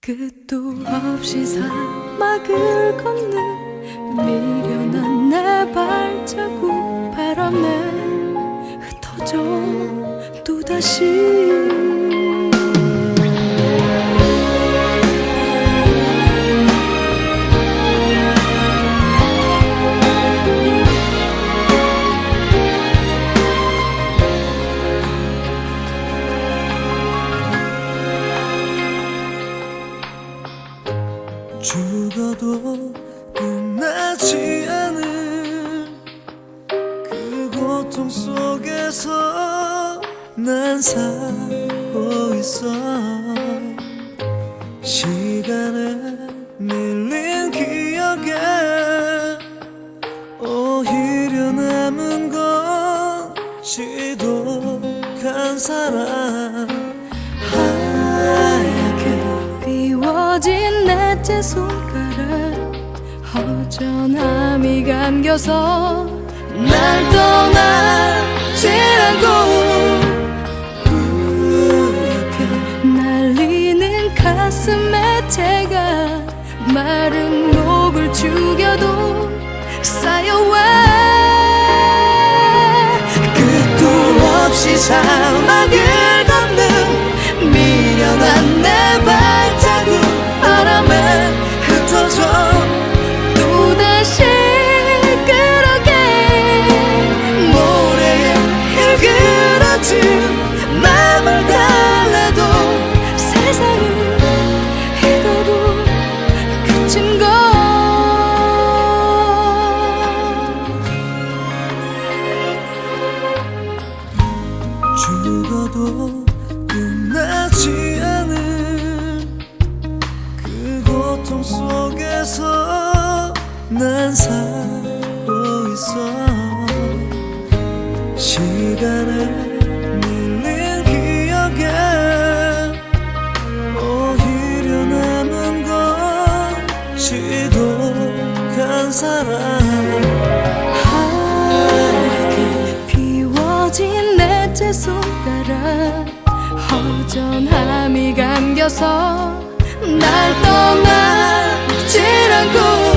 끝도 없이 사막을 걷는 미련한 내 발자국 바람에 흩어져 또다시 죽어도 끝나지 않은 그 고통 속에서 난 살고 있어. 시간에 밀린 기억에 오히려 남은 건 지독한 사랑 하얗게 비워진 넷째 손가락 허전함이 감겨서 날 떠나지 않고 뿌옇게 날리는 가슴에 채가 마른 목을 죽여도 쌓여와 끝도 없이 사막을 죽어도 끝나지 않은 그 고통 속에서 난 살고 있어. 시간에 밀린 기억에 오히려 남은 건 지독한 사랑 허전함이 감겨서 날 떠나질 않고